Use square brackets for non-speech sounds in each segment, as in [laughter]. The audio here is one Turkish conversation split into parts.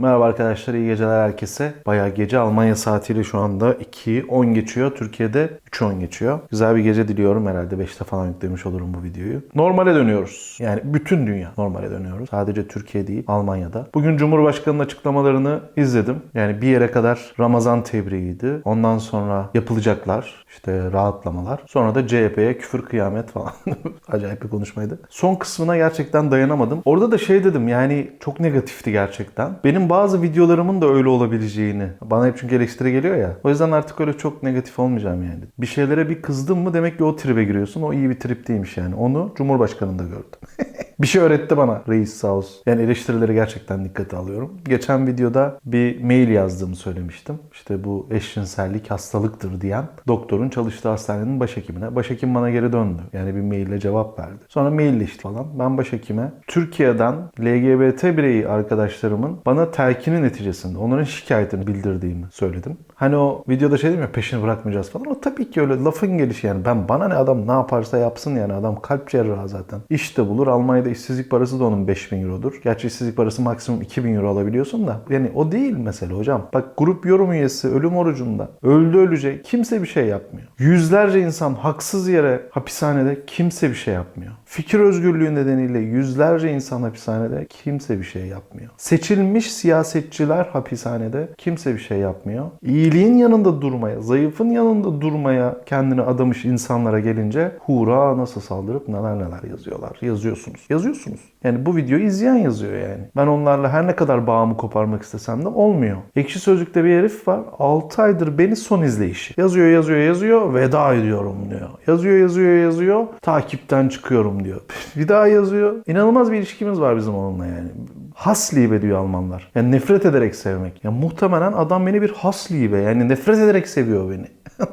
Merhaba arkadaşlar, iyi geceler herkese. Bayağı gece Almanya saatiyle şu anda 2.10 geçiyor. Türkiye'de 3.10 geçiyor. Güzel bir gece diliyorum. Herhalde 5'te falan yüklemiş olurum bu videoyu. Normale dönüyoruz. Yani bütün dünya normale dönüyoruz. Sadece Türkiye değil, Almanya'da. Bugün Cumhurbaşkanı'nın açıklamalarını izledim. Yani bir yere kadar Ramazan tebriğiydi. Ondan sonra yapılacaklar, işte rahatlamalar. Sonra da CHP'ye küfür kıyamet falan. [laughs] Acayip bir konuşmaydı. Son kısmına gerçekten dayanamadım. Orada da şey dedim yani çok negatifti gerçekten. Benim bazı videolarımın da öyle olabileceğini. Bana hep çünkü eleştiri geliyor ya. O yüzden artık öyle çok negatif olmayacağım yani. Bir şeylere bir kızdın mı demek ki o tribe giriyorsun. O iyi bir trip değilmiş yani. Onu Cumhurbaşkanı'nda gördüm. Bir şey öğretti bana reis sağ olsun. Yani eleştirileri gerçekten dikkate alıyorum. Geçen videoda bir mail yazdığımı söylemiştim. İşte bu eşcinsellik hastalıktır diyen doktorun çalıştığı hastanenin başhekimine. Başhekim bana geri döndü. Yani bir maille cevap verdi. Sonra mailleştik falan. Ben başhekime Türkiye'den LGBT bireyi arkadaşlarımın bana telkini neticesinde onların şikayetini bildirdiğimi söyledim. Hani o videoda şey dedim ya peşini bırakmayacağız falan. O tabii ki öyle lafın gelişi yani. Ben bana ne adam ne yaparsa yapsın yani. Adam kalp cerrahı zaten. İş bulur. Almanya'da işsizlik parası da onun 5000 eurodur. Gerçi işsizlik parası maksimum 2000 euro alabiliyorsun da. Yani o değil mesele hocam. Bak grup yorum üyesi ölüm orucunda. Öldü ölecek. Kimse bir şey yapmıyor. Yüzlerce insan haksız yere hapishanede kimse bir şey yapmıyor. Fikir özgürlüğü nedeniyle yüzlerce insan hapishanede kimse bir şey yapmıyor. Seçilmiş siyasetçiler hapishanede kimse bir şey yapmıyor. İyiliğin yanında durmaya, zayıfın yanında durmaya kendini adamış insanlara gelince hura nasıl saldırıp neler neler yazıyorlar. Yazıyorsunuz. Yazıyorsunuz. Yani bu videoyu izleyen yazıyor yani. Ben onlarla her ne kadar bağımı koparmak istesem de olmuyor. Ekşi Sözlük'te bir herif var. 6 aydır beni son izleyişi. Yazıyor yazıyor yazıyor veda ediyorum diyor. Yazıyor yazıyor yazıyor takipten çıkıyorum diyor. [laughs] bir daha yazıyor. İnanılmaz bir ilişkimiz var bizim onunla yani. Haslibe diyor Almanlar. Yani nefret ederek sevmek. Ya muhtemelen adam beni bir haslibe yani nefret ederek seviyor beni. [laughs]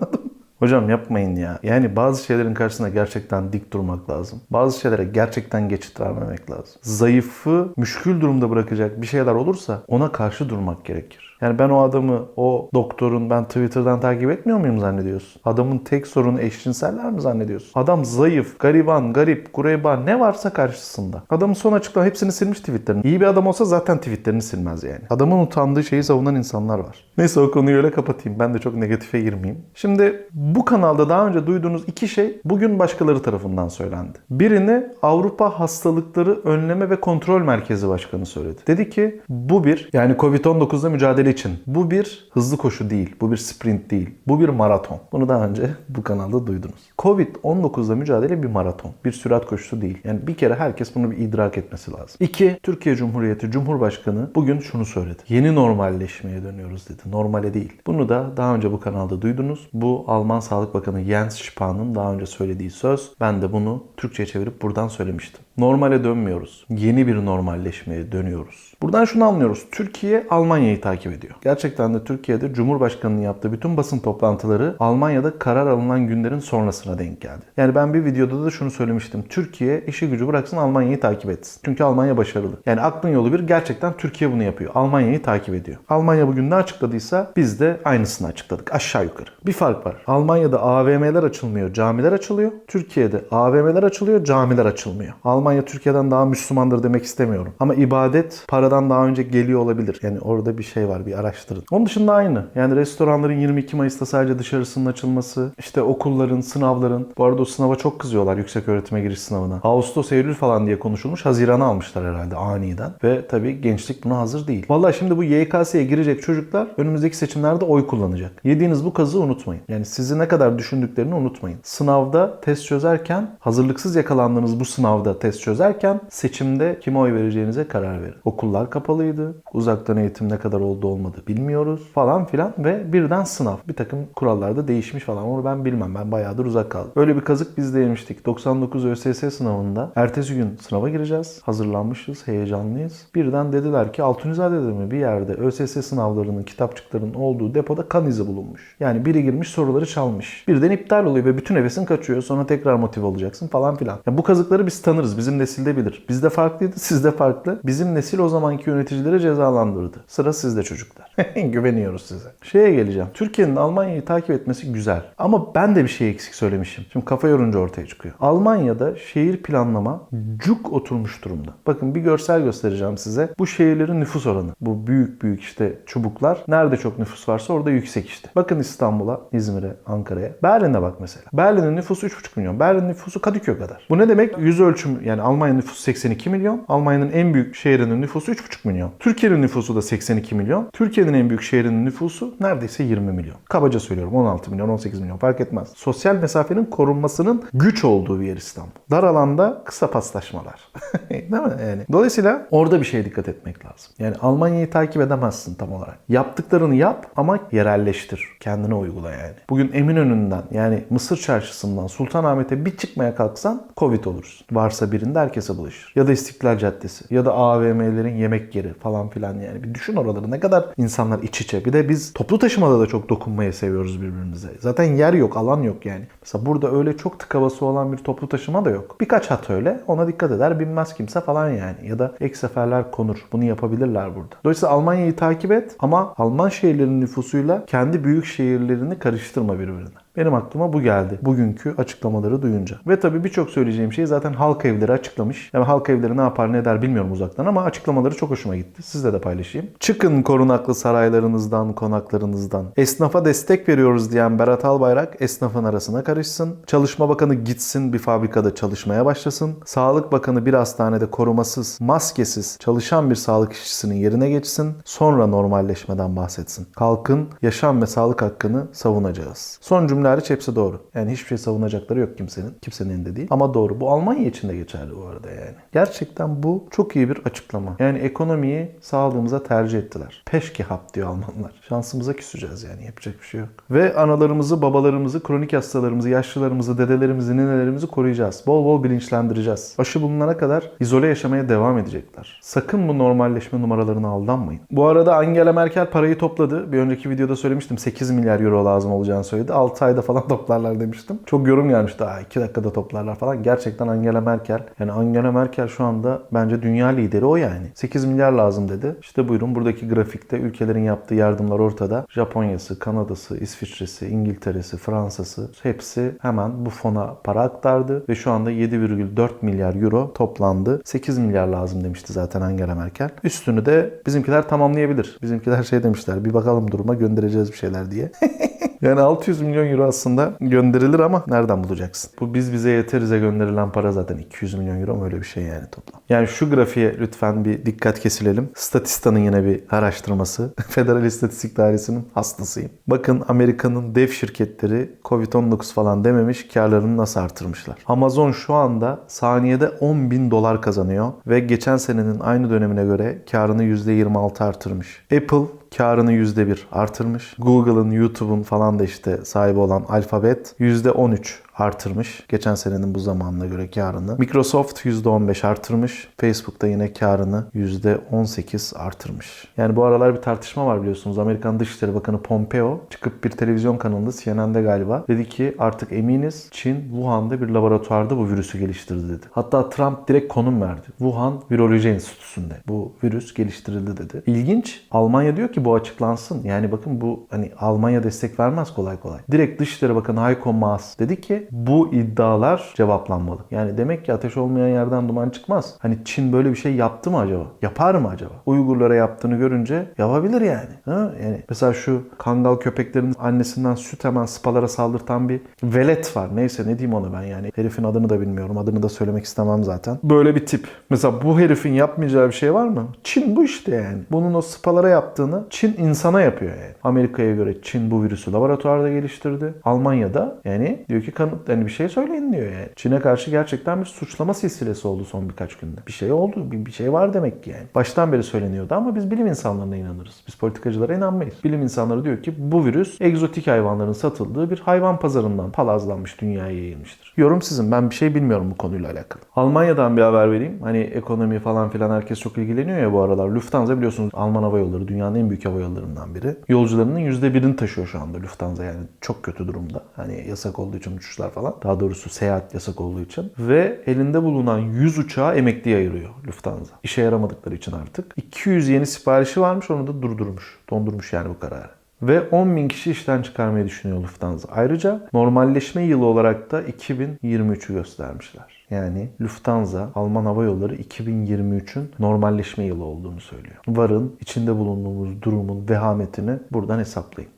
Hocam yapmayın ya. Yani bazı şeylerin karşısında gerçekten dik durmak lazım. Bazı şeylere gerçekten geçit vermemek lazım. Zayıfı müşkül durumda bırakacak bir şeyler olursa ona karşı durmak gerekir. Yani ben o adamı, o doktorun ben Twitter'dan takip etmiyor muyum zannediyorsun? Adamın tek sorunu eşcinseller mi zannediyorsun? Adam zayıf, gariban, garip, kureyba ne varsa karşısında. Adamın son açıklama hepsini silmiş tweetlerini. İyi bir adam olsa zaten tweetlerini silmez yani. Adamın utandığı şeyi savunan insanlar var. Neyse o konuyu öyle kapatayım. Ben de çok negatife girmeyeyim. Şimdi bu kanalda daha önce duyduğunuz iki şey bugün başkaları tarafından söylendi. Birini Avrupa Hastalıkları Önleme ve Kontrol Merkezi Başkanı söyledi. Dedi ki bu bir yani Covid-19'da mücadele için bu bir hızlı koşu değil. Bu bir sprint değil. Bu bir maraton. Bunu daha önce bu kanalda duydunuz. Covid-19'da mücadele bir maraton. Bir sürat koşusu değil. Yani bir kere herkes bunu bir idrak etmesi lazım. İki, Türkiye Cumhuriyeti Cumhurbaşkanı bugün şunu söyledi. Yeni normalleşmeye dönüyoruz dedi. Normale değil. Bunu da daha önce bu kanalda duydunuz. Bu Alman Sağlık Bakanı Jens Spahn'ın daha önce söylediği söz. Ben de bunu Türkçe'ye çevirip buradan söylemiştim. Normale dönmüyoruz. Yeni bir normalleşmeye dönüyoruz. Buradan şunu anlıyoruz. Türkiye Almanya'yı takip ediyor. Gerçekten de Türkiye'de Cumhurbaşkanı'nın yaptığı bütün basın toplantıları Almanya'da karar alınan günlerin sonrasına denk geldi. Yani ben bir videoda da şunu söylemiştim. Türkiye işi gücü bıraksın Almanya'yı takip etsin. Çünkü Almanya başarılı. Yani aklın yolu bir gerçekten Türkiye bunu yapıyor. Almanya'yı takip ediyor. Almanya bugün ne açıkladıysa biz de aynısını açıkladık. Aşağı yukarı. Bir fark var. Almanya'da AVM'ler açılmıyor, camiler açılıyor. Türkiye'de AVM'ler açılıyor, camiler açılmıyor. Almanya Türkiye'den daha Müslümandır demek istemiyorum. Ama ibadet paradan daha önce geliyor olabilir. Yani orada bir şey var, bir araştırın. Onun dışında aynı. Yani restoranların 22 Mayıs'ta sadece dışarısının açılması, işte okulların, sınavların. Bu arada o sınava çok kızıyorlar yüksek öğretime giriş sınavına. Ağustos, Eylül falan diye konuşulmuş. Haziran'a almışlar herhalde aniden. Ve tabii gençlik buna hazır değil. Vallahi şimdi bu YKS'ye girecek çocuklar önümüzdeki seçimlerde oy kullanacak. Yediğiniz bu kazı unutmayın. Yani sizi ne kadar düşündüklerini unutmayın. Sınavda test çözerken, hazırlıksız yakalandığınız bu sınavda test çözerken seçimde kime oy vereceğinize karar verin. Okullar kapalıydı. Uzaktan eğitim ne kadar oldu olmadı bilmiyoruz falan filan ve birden sınav. Bir takım kurallarda değişmiş falan. Onu ben bilmem. Ben bayağıdır uzak kaldım. Öyle bir kazık biz de yemiştik. 99 ÖSS sınavında ertesi gün sınava gireceğiz. Hazırlanmışız, heyecanlıyız. Birden dediler ki Altunizade'de mi bir yerde ÖSS sınavlarının, kitapçıklarının olduğu depoda kan izi bulunmuş. Yani biri girmiş soruları çalmış. Birden iptal oluyor ve bütün hevesin kaçıyor. Sonra tekrar motive olacaksın falan filan. Ya bu kazıkları biz tanırız. Bizim nesilde bilir. Bizde farklıydı, sizde farklı. Bizim nesil o zaman zamanki yöneticileri cezalandırdı. Sıra sizde çocuklar. [laughs] Güveniyoruz size. Şeye geleceğim. Türkiye'nin Almanya'yı takip etmesi güzel. Ama ben de bir şey eksik söylemişim. Şimdi kafa yorunca ortaya çıkıyor. Almanya'da şehir planlama cuk oturmuş durumda. Bakın bir görsel göstereceğim size. Bu şehirlerin nüfus oranı. Bu büyük büyük işte çubuklar. Nerede çok nüfus varsa orada yüksek işte. Bakın İstanbul'a, İzmir'e, Ankara'ya. Berlin'e bak mesela. Berlin'in nüfusu 3,5 milyon. Berlin nüfusu Kadıköy kadar. Bu ne demek? Yüz ölçüm yani Almanya nüfusu 82 milyon. Almanya'nın en büyük şehrinin nüfusu 3,5 milyon. Türkiye'nin nüfusu da 82 milyon. Türkiye'nin en büyük şehrinin nüfusu neredeyse 20 milyon. Kabaca söylüyorum 16 milyon, 18 milyon fark etmez. Sosyal mesafenin korunmasının güç olduğu bir yer İstanbul. Dar alanda kısa paslaşmalar. [laughs] Değil mi? Yani. Dolayısıyla orada bir şeye dikkat etmek lazım. Yani Almanya'yı takip edemezsin tam olarak. Yaptıklarını yap ama yerelleştir. Kendine uygula yani. Bugün Eminönü'nden yani Mısır Çarşısı'ndan Sultanahmet'e bir çıkmaya kalksan Covid olursun. Varsa birinde herkese bulaşır. Ya da İstiklal Caddesi ya da AVM'lerin yemek yeri falan filan yani. Bir düşün oraları ne kadar insanlar iç içe. Bir de biz toplu taşımada da çok dokunmayı seviyoruz birbirimize. Zaten yer yok, alan yok yani. Mesela burada öyle çok tık havası olan bir toplu taşıma da yok. Birkaç hat öyle. Ona dikkat eder binmez kimse falan yani. Ya da ek seferler konur. Bunu yapabilirler burada. Dolayısıyla Almanya'yı takip et ama Alman şehirlerinin nüfusuyla kendi büyük şehirlerini karıştırma birbirine. Benim aklıma bu geldi. Bugünkü açıklamaları duyunca. Ve tabii birçok söyleyeceğim şey zaten halk evleri açıklamış. Yani halk evleri ne yapar ne eder bilmiyorum uzaktan ama açıklamaları çok hoşuma gitti. Sizle de paylaşayım. Çıkın korunaklı saraylarınızdan, konaklarınızdan. Esnafa destek veriyoruz diyen Berat Albayrak esnafın arasına karışsın. Çalışma Bakanı gitsin bir fabrikada çalışmaya başlasın. Sağlık Bakanı bir hastanede korumasız, maskesiz çalışan bir sağlık işçisinin yerine geçsin. Sonra normalleşmeden bahsetsin. Halkın yaşam ve sağlık hakkını savunacağız. Son cümle hariç hepsi doğru. Yani hiçbir şey savunacakları yok kimsenin. Kimsenin elinde değil. Ama doğru. Bu Almanya için de geçerli bu arada yani. Gerçekten bu çok iyi bir açıklama. Yani ekonomiyi sağlığımıza tercih ettiler. Peşkihap diyor Almanlar. Şansımıza küseceğiz yani. Yapacak bir şey yok. Ve analarımızı, babalarımızı, kronik hastalarımızı, yaşlılarımızı, dedelerimizi, ninelerimizi koruyacağız. Bol bol bilinçlendireceğiz. Aşı bulunana kadar izole yaşamaya devam edecekler. Sakın bu normalleşme numaralarına aldanmayın. Bu arada Angela Merkel parayı topladı. Bir önceki videoda söylemiştim 8 milyar euro lazım olacağını söyledi. 6 ayda falan [laughs] toplarlar demiştim. Çok yorum gelmişti. Aa 2 dakikada toplarlar falan. Gerçekten Angela Merkel. Yani Angela Merkel şu anda bence dünya lideri o yani. 8 milyar lazım dedi. İşte buyurun buradaki grafikte ülkelerin yaptığı yardımlar ortada. Japonya'sı, Kanada'sı, İsviçre'si, İngiltere'si, Fransa'sı hepsi hemen bu fona para aktardı ve şu anda 7,4 milyar euro toplandı. 8 milyar lazım demişti zaten Angela Merkel. Üstünü de bizimkiler tamamlayabilir. Bizimkiler şey demişler bir bakalım duruma göndereceğiz bir şeyler diye. [laughs] Yani 600 milyon euro aslında gönderilir ama nereden bulacaksın? Bu biz bize yeterize gönderilen para zaten 200 milyon euro mu öyle bir şey yani toplam. Yani şu grafiğe lütfen bir dikkat kesilelim. Statistan'ın yine bir araştırması. [laughs] Federal İstatistik Dairesi'nin hastasıyım. Bakın Amerika'nın dev şirketleri Covid-19 falan dememiş karlarını nasıl artırmışlar. Amazon şu anda saniyede 10 bin dolar kazanıyor ve geçen senenin aynı dönemine göre karını %26 artırmış. Apple karını %1 artırmış. Google'ın, YouTube'un falan da işte sahibi olan Alphabet %13 artırmış. Geçen senenin bu zamanına göre karını. Microsoft %15 artırmış. Facebook da yine karını %18 artırmış. Yani bu aralar bir tartışma var biliyorsunuz. Amerikan Dışişleri Bakanı Pompeo çıkıp bir televizyon kanalında CNN'de galiba dedi ki artık eminiz Çin Wuhan'da bir laboratuvarda bu virüsü geliştirdi dedi. Hatta Trump direkt konum verdi. Wuhan Viroloji Enstitüsü'nde bu virüs geliştirildi dedi. İlginç. Almanya diyor ki bu açıklansın. Yani bakın bu hani Almanya destek vermez kolay kolay. Direkt Dışişleri Bakanı Heiko Maas dedi ki bu iddialar cevaplanmalı. Yani demek ki ateş olmayan yerden duman çıkmaz. Hani Çin böyle bir şey yaptı mı acaba? Yapar mı acaba? Uygurlara yaptığını görünce yapabilir yani. Ha? Yani mesela şu kangal köpeklerin annesinden süt hemen spalara saldırtan bir velet var. Neyse ne diyeyim ona ben yani. Herifin adını da bilmiyorum. Adını da söylemek istemem zaten. Böyle bir tip. Mesela bu herifin yapmayacağı bir şey var mı? Çin bu işte yani. Bunun o spalara yaptığını Çin insana yapıyor yani. Amerika'ya göre Çin bu virüsü laboratuvarda geliştirdi. Almanya'da yani diyor ki kanıt yani bir şey söyleyin diyor yani. Çin'e karşı gerçekten bir suçlama silsilesi oldu son birkaç günde. Bir şey oldu. Bir, bir şey var demek ki yani. Baştan beri söyleniyordu ama biz bilim insanlarına inanırız. Biz politikacılara inanmayız. Bilim insanları diyor ki bu virüs egzotik hayvanların satıldığı bir hayvan pazarından palazlanmış dünyaya yayılmıştır. Yorum sizin. Ben bir şey bilmiyorum bu konuyla alakalı. Almanya'dan bir haber vereyim. Hani ekonomi falan filan herkes çok ilgileniyor ya bu aralar. Lufthansa biliyorsunuz Alman hava yolları dünyanın en büyük hava yollarından biri. Yolcularının %1'ini taşıyor şu anda Lufthansa yani çok kötü durumda. Hani yasak olduğu için uçuşlar falan. Daha doğrusu seyahat yasak olduğu için. Ve elinde bulunan 100 uçağı emekli diye ayırıyor Lufthansa. İşe yaramadıkları için artık. 200 yeni siparişi varmış onu da durdurmuş. Dondurmuş yani bu kararı. Ve 10 bin kişi işten çıkarmayı düşünüyor Lufthansa. Ayrıca normalleşme yılı olarak da 2023'ü göstermişler. Yani Lufthansa, Alman Hava Yolları 2023'ün normalleşme yılı olduğunu söylüyor. Varın içinde bulunduğumuz durumun vehametini buradan hesaplayın.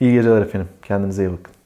İyi geceler efendim. Kendinize iyi bakın.